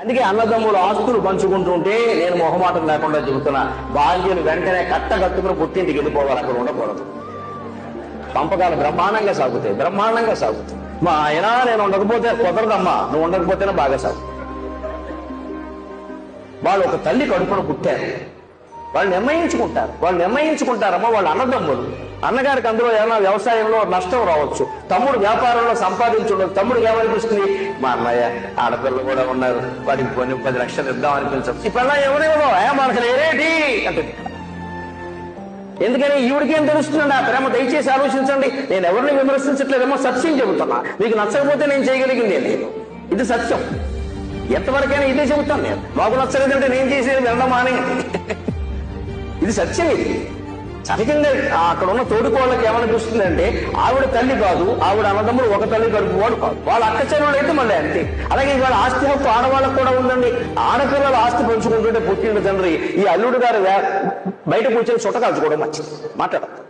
అందుకే అన్నదమ్ములు ఆస్తులు పంచుకుంటుంటే నేను మొహమాటం లేకుండా చెబుతున్నా. భార్యను వెంటనే కట్ట కట్టుకుని పుట్టింటికి వెళ్ళిపోవాలి అక్కడ ఉండకూడదు. పంపకాలు బ్రహ్మాండంగా సాగుతాయి బ్రహ్మాండంగా సాగుతాయి. మా ఆయన నేను ఉండకపోతే కుదరదమ్మా నువ్వు ఉండకపోతేనే బాగా సాగు. వాళ్ళు ఒక తల్లి కడుపున పుట్టారు. వాళ్ళు నిర్ణయించుకుంటారు. వాళ్ళు నిర్ణయించుకుంటారమ్మా వాళ్ళు అన్నదమ్ములు. అన్నగారికి అందులో ఏమైనా వ్యవసాయంలో నష్టం రావచ్చు. తమ్ముడు వ్యాపారంలో సంపాదించుండదు తమ్ముడు ఏమనిపిస్తుంది? మా అన్నయ్య ఆడపిల్లలు కూడా ఉన్నారు. వాడికి కొన్ని పది లక్షలు ఇద్దాం అనిపించదు ఈ పిల్ల ఎవరేమో మనకు లేరేటి అంటే ఎందుకని? ఈవిడికేం తెలుస్తుందండి? ఆ ప్రేమ దయచేసి ఆలోచించండి. నేను ఎవరిని విమర్శించట్లేదేమో సత్యం చెబుతున్నా. మీకు నచ్చకపోతే నేను చేయగలిగింది లేదు. ఇది సత్యం. ఎంతవరకైనా ఇదే చెబుతాను నేను. మాకు నచ్చలేదంటే నేను చేసేది వినడం మానే ఇది సత్యం ఇది సహజంగా అక్కడ ఉన్న తోడుకోళ్ళకి ఏమనిపిస్తుంది అంటే ఆవిడ తల్లి కాదు ఆవిడ అన్నదమ్ములు ఒక తల్లి కడుపు వాడు కాదు. వాళ్ళ అక్క చెరువులు అయితే మళ్ళీ అంతే. అలాగే ఇవాళ ఆస్తి హక్కు ఆడవాళ్ళకు కూడా ఉందండి. ఆడపిల్లల ఆస్తి పంచుకుంటుంటే పుట్టిన తండ్రి ఈ అల్లుడు గారు బయట కూర్చొని చుట్ట కాల్చుకోవడం మంచిది. మాట్లాడదు.